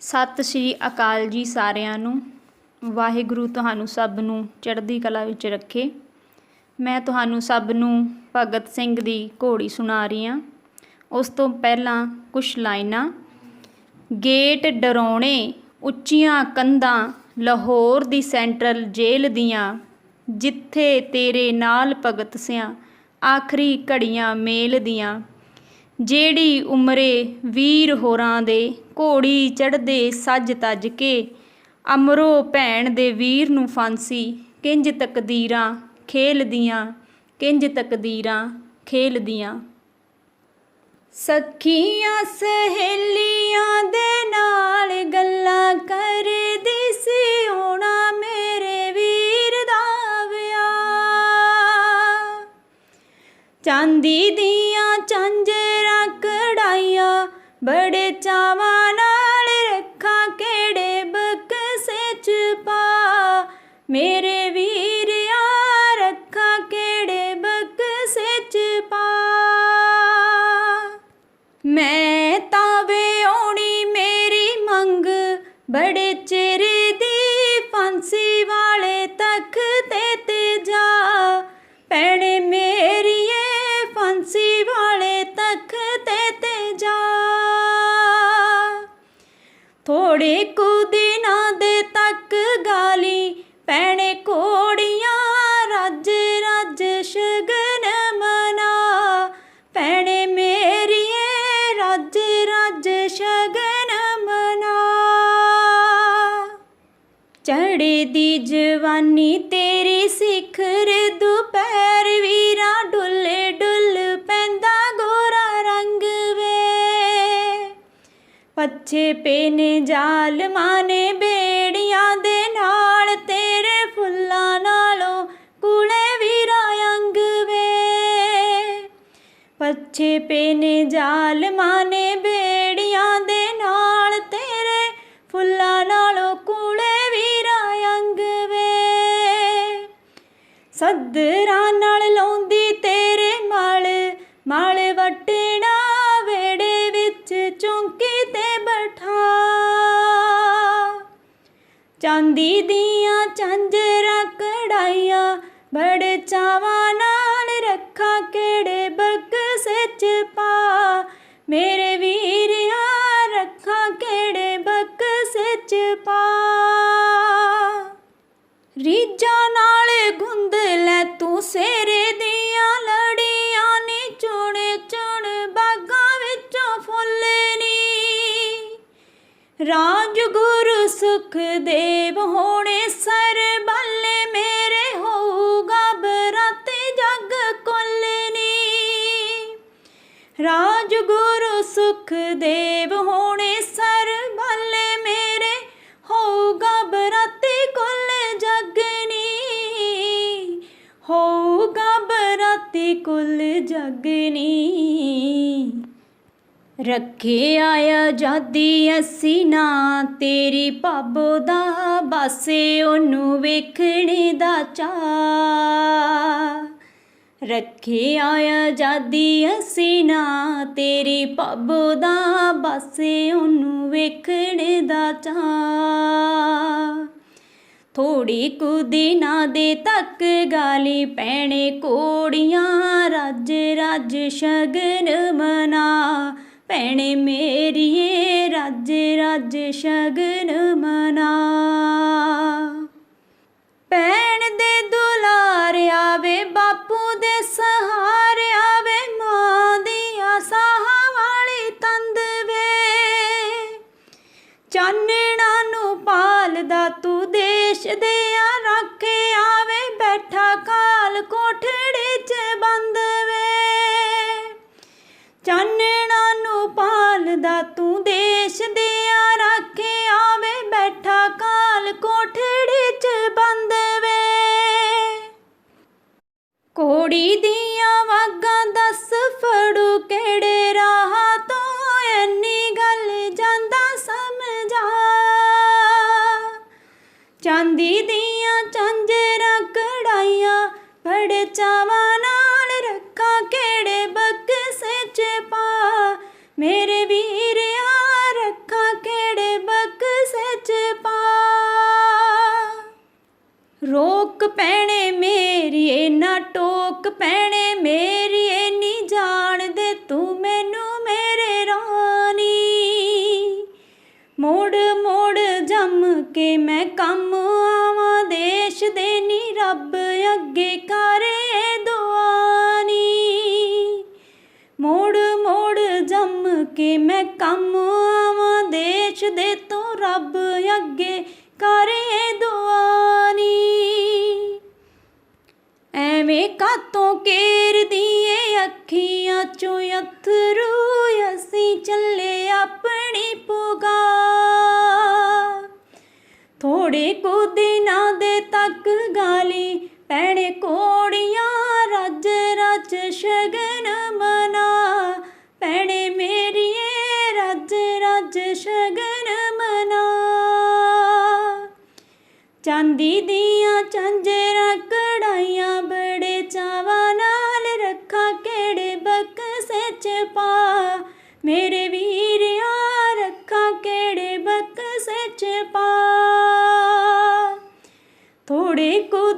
ਸਤਿ ਸ਼੍ਰੀ ਅਕਾਲ ਜੀ ਸਾਰਿਆਂ ਨੂੰ। ਵਾਹਿਗੁਰੂ ਤੁਹਾਨੂੰ ਸਭ ਨੂੰ ਚੜ੍ਹਦੀ ਕਲਾ ਵਿੱਚ ਰੱਖੇ। ਮੈਂ ਤੁਹਾਨੂੰ ਸਭ ਨੂੰ ਭਗਤ ਸਿੰਘ ਦੀ ਘੋੜੀ ਸੁਣਾ ਰਹੀ ਹਾਂ। ਉਸ ਤੋਂ ਪਹਿਲਾਂ ਕੁਛ ਲਾਈਨਾਂ। ਗੇਟ ਡਰਾਉਣੇ, ਉੱਚੀਆਂ ਕੰਧਾਂ ਲਾਹੌਰ ਦੀ ਸੈਂਟਰਲ ਜੇਲ੍ਹ ਦੀਆਂ, ਜਿੱਥੇ ਤੇਰੇ ਨਾਲ ਭਗਤ ਸਿਆਂ ਆਖਰੀ ਘੜੀਆਂ ਮੇਲ ਦੀਆਂ। ਜਿਹੜੀ ਉਮਰੇ ਵੀਰ ਹੋਰਾਂ ਦੇ ਘੋੜੀ ਚੜਦੇ ਸੱਜ ਤੱਜ ਕੇ, ਅਮਰੋ ਭੈਣ ਦੇ ਵੀਰ ਨੂੰ ਫਾਂਸੀ, ਕਿੰਜ ਤਕਦੀਰਾਂ ਖੇਲਦੀਆਂ, ਕਿੰਜ ਤਕਦੀਰਾਂ ਖੇਲਦੀਆਂ। ਸਖੀਆਂ ਸਹੇਲੀਆਂ ਦੇ ਨਾਲ ਗੱਲਾਂ ਕਰਦੀ ਸੀ ਹੋਣਾ ਮੇਰੇ ਵੀਰ ਦਾ ਵਿਆਹ। ਚਾਂਦੀ ਦੀਆਂ ਚਾਂਜਰਾਂ ਪਾ ਮੇਰੇ ਵੀਰਿਆ ਰੱਖਾਂ ਕਿਹੜੇ ਬਕਸੇ ਚ ਪਾ? ਮੈਂ ਤਾਂ ਵਿਆਹੁਣੀ ਮੇਰੀ ਮੰਗ, ਬੜੇ ਚਿਰ ਦੀ ਫਾਂਸੀ ਵਾਲੇ ਤਖਤੇ ਤੇ ਜਾ। ਭੈਣੇ ਮੇਰੀਏ ਫਾਂਸੀ ਵਾਲੇ ਤਖਤੇ ਤੇ ਜਾ। ਥੋੜੇ ਕੁ ਚੜੇ ਦੀ ਜਵਾਨੀ ਤੇਰੀ ਸਿਖਰ ਦੁਪਹਿਰ ਵੀਰਾ ਡੁੱਲ ਡੁੱਲ ਪੈਂਦਾ ਗੋਰਾ ਰੰਗ ਵੇ। ਪੱਛੇ ਪੇ ਨੇ ਜਾਲ ਮਾਨੇ ਬੇੜੀਆਂ ਦੇ ਨਾਲ, ਤੇਰੇ ਫੁੱਲਾਂ ਨਾਲੋਂ ਕੁਲੇ ਵੀਰਾ ਅੰਗ ਵੇ। ਪੱਛੇ ਪੇ ਨੇ ਜਾਲ ਮਾਨੇ ਸੱਦਰਾਂ ਨਾਲ ਲਾਉਂਦੀ ਤੇਰੇ ਮਲ ਮਲ ਵਟਣਾ ਵੇੜੇ ਵਿੱਚ ਚੌਂਕੀ ਤੇ ਬਠਾ। ਚਾਂਦੀ ਦੀਆਂ ਚਾਂਜਰਾਂ ਕਢਾਈਆਂ ਬੜੇ ਚਾਵਾਂ ਨਾਲ ਰੱਖਾਂ ਕਿਹੜੇ ਬਕਸੇ ਚ ਪਾ। ਮੇਰੇ ਵੀ ਸੁਖਦੇਵ ਹੋਣੇ ਸਰ ਬੱਲੇ ਮੇਰੇ ਹੋਊਗਾ ਬਰਾਤੇ ਜਗ ਕੁੱਲ ਨੀ ਰਾਜਗੁਰੂ ਸੁਖਦੇਵ ਹੋਣੇ ਸਰ ਬੱਲੇ ਮੇਰੇ ਹੋਊਗਾ ਬਰਾਤੇ ਕੁੱਲ ਜਗਨੀ। ਹੋਊਗਾ ਬਰਾਤੇ ਕੁੱਲ ਜਗਨੀ। ਰੱਖੇ ਆਇਆ ਜਾਦੀ ਅਸੀਂ ਨਾ, ਤੇਰੀ ਭਾਬੋ ਦਾ ਬਾਸੇ ਉਹਨੂੰ ਵੇਖਣੇ ਦਾ ਚਾ ਰੱਖੇ ਆਇਆ ਜਾਦੀ ਅਸੀਂ ਨਾ, ਤੇਰੀ ਭਾਬੋ ਦਾ ਬਾਸੇ ਉਹਨੂੰ ਵੇਖਣੇ ਦਾ ਚਾ ਥੋੜੀ ਕੁ ਦਿਨਾਂ ਦੇ ਤੱਕ ਗਾਲੀ ਪੈਣੇ ਕੋੜੀਆਂ ਰੱਜ ਰੱਜ ਸ਼ਗਨ ਮਨਾ। ਭੈਣੇ ਮੇਰੀਏ ਰਾਜੇ ਰਾਜੇ ਸ਼ਗਨ ਮਨਾ। ਭੈਣ ਦੇ ਦੁਲਾਰ ਆਵੇ, ਬਾਪੂ ਦੇ ਸਹਾਰੇ ਆਵੇ, ਮਾਂ ਦੀ ਆਸਾਂ ਵਾਲੀ ਤੰਦ ਵੇ। ਚਾਨਣਾ ਨੂੰ ਪਾਲਦਾ ਤੂੰ, ਦੇਸ਼ ਦੇ ਆ, ਰੱਖੇ ਆਵੇ, ਬੈਠਾ ਕਾਲ ਕੋਠੜੀ ਕੋੜੀ ਦੀਆਂ ਵਾਗਾਂ ਦੱਸ ਫੜੂ ਕਿਹੜੇ ਰਾਹ ਤੋਂ? ਐਨੀ ਗੱਲ ਜਾਂਦਾ ਸਮਝਾ। ਚਾਂਦੀ ਦੀਆਂ ਕਾਤੋਂ ਕੇਰਦੀ ਏ ਅੱਖੀਆਂ ਚੋਂ ਅਥਰੂ, ਅਸੀਂ ਚੱਲੇ ਆਪਣੀ ਪੁਗਾ। ਥੋੜੇ ਕੁ ਦਿਨਾਂ ਦੇ ਤੱਕ ਗਾਲੀ ਪੈਣੇ ਕੋੜੀਆਂ ਰੱਜ ਰੱਜ ਸ਼ਗਨ ਮਨਾ। ਪੈਣੇ ਮੇਰੀਏ, ਰੱਜ ਰੱਜ ਸ਼ਗਨ ਮਨਾ। ਚਾਂਦੀ ਦੀਆਂ ਚਾਂਜਰਾਂ ਕੜਾਈਆਂ ਮੇਰੇ ਵੀਰਿਆ ਰੱਖਾਂ ਕਿਹੜੇ ਬਕਸੇ ਚ ਪਾ? ਥੋੜੇ ਕੁ